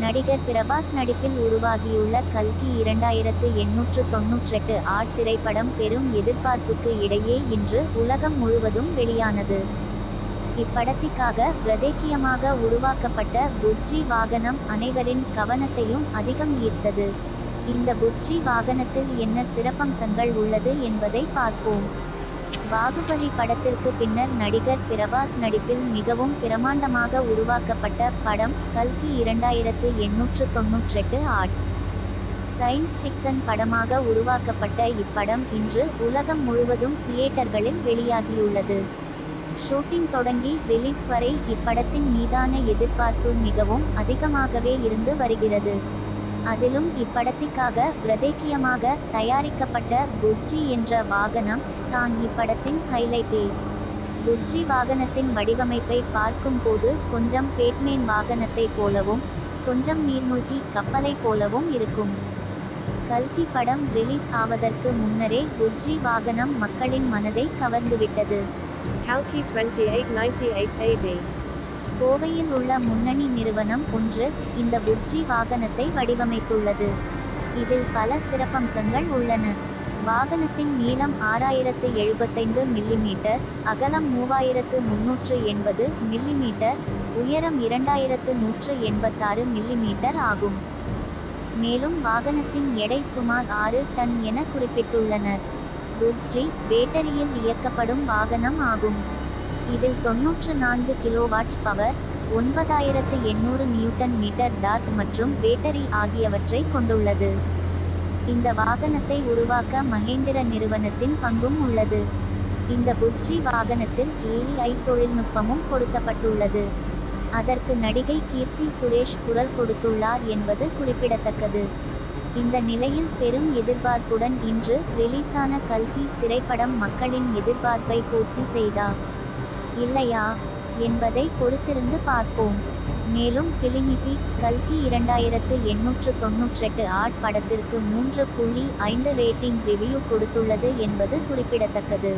நடிகர் பிரபாஸ் நடிப்பில் உருவாகியுள்ள கல்கி இரண்டாயிரத்து எண்ணூற்று தொன்னூற்றெட்டு ஆட் திரைப்படம் பெரும் எதிர்பார்ப்புக்கு இடையே இன்று உலகம் முழுவதும் வெளியானது. இப்படத்திற்காக பிரதேக்கியமாக உருவாக்கப்பட்ட புஜ்ஜி வாகனம் அனைவரின் கவனத்தையும் அதிகம் ஈர்த்தது. இந்த புஜ்ஜி வாகனத்தில் என்ன சிறப்பம்சங்கள் உள்ளது என்பதை பார்ப்போம். பாகுபலி படத்திற்கு பின்னர் நடிகர் பிரபாஸ் நடிப்பில் மிகவும் பிரமாண்டமாக உருவாக்கப்பட்ட படம் கல்கி இரண்டாயிரத்து எண்ணூற்று தொன்னூற்றெட்டு ஆட். சயின்ஸ் ஃபிக்சன் படமாக உருவாக்கப்பட்ட இப்படம் இன்று உலகம் முழுவதும் தியேட்டர்களில் வெளியாகியுள்ளது. ஷூட்டிங் தொடங்கி ரிலீஸ் வரை இப்படத்தின் மீதான எதிர்பார்ப்பு மிகவும் அதிகமாகவே இருந்து வருகிறது. அதிலும் இப்படத்திற்காக பிரதேக்கியமாக தயாரிக்கப்பட்ட புஜ்ஜி என்ற வாகனம் தான் இப்படத்தின் ஹைலைட்டே. புஜ்ஜி வாகனத்தின் வடிவமைப்பை பார்க்கும்போது கொஞ்சம் பேட்மேன் வாகனத்தைப் போலவும் கொஞ்சம் நீர்மூழ்கி கப்பலை போலவும் இருக்கும். கல்கி படம் ரிலீஸ் ஆவதற்கு முன்னரே புஜ்ஜி வாகனம் மக்களின் மனதை கவர்ந்துவிட்டது. Kalki 2898 AD. கோவையில் உள்ள முன்னணி நிறுவனம் ஒன்று இந்த புஜ்ஜி வாகனத்தை வடிவமைத்துள்ளது. இதில் பல சிறப்பம்சங்கள் உள்ளன. வாகனத்தின் நீளம் ஆறாயிரத்து எழுபத்தைந்து மில்லிமீட்டர் அகலம் மூவாயிரத்து முன்னூற்று எண்பது மில்லிமீட்டர் உயரம் இரண்டாயிரத்து நூற்று எண்பத்தாறு மில்லிமீட்டர் ஆகும். மேலும் வாகனத்தின் எடை சுமார் ஆறு டன் என குறிப்பிட்டுள்ளனர். புஜ்ஜி பேட்டரியில் இயக்கப்படும் வாகனம் ஆகும். இதில் தொன்னூற்று நான்கு கிலோவாட்ஸ் பவர் ஒன்பதாயிரத்து எண்ணூறு நியூட்டன் மீட்டர் டார்க் மற்றும் பேட்டரி ஆகியவற்றை கொண்டுள்ளது. இந்த வாகனத்தை உருவாக்க மகேந்திர நிறுவனத்தின் பங்கும் உள்ளது. இந்த புஜ்ஜி வாகனத்தில் ஏஐ தொழில்நுட்பமும் பொருத்தப்பட்டுள்ளது. அதற்கு நடிகை கீர்த்தி சுரேஷ் குரல் கொடுத்துள்ளார் என்பது குறிப்பிடத்தக்கது. இந்த நிலையில் பெரும் எதிர்பார்ப்புடன் இன்று ரிலீஸான கல்கி திரைப்படம் மக்களின் எதிர்பார்ப்பை பூர்த்தி செய்தார். இல்லையா என்பதை பொறுத்திருந்து பார்ப்போம். மேலும் பிலிமிபி கல்கி இரண்டாயிரத்து எண்ணூற்று தொன்னூற்றெட்டு ஆட் படத்திற்கு மூன்று புள்ளி ஐந்து ரேட்டிங் ரிவ்யூ கொடுத்துள்ளது என்பது குறிப்பிடத்தக்கது.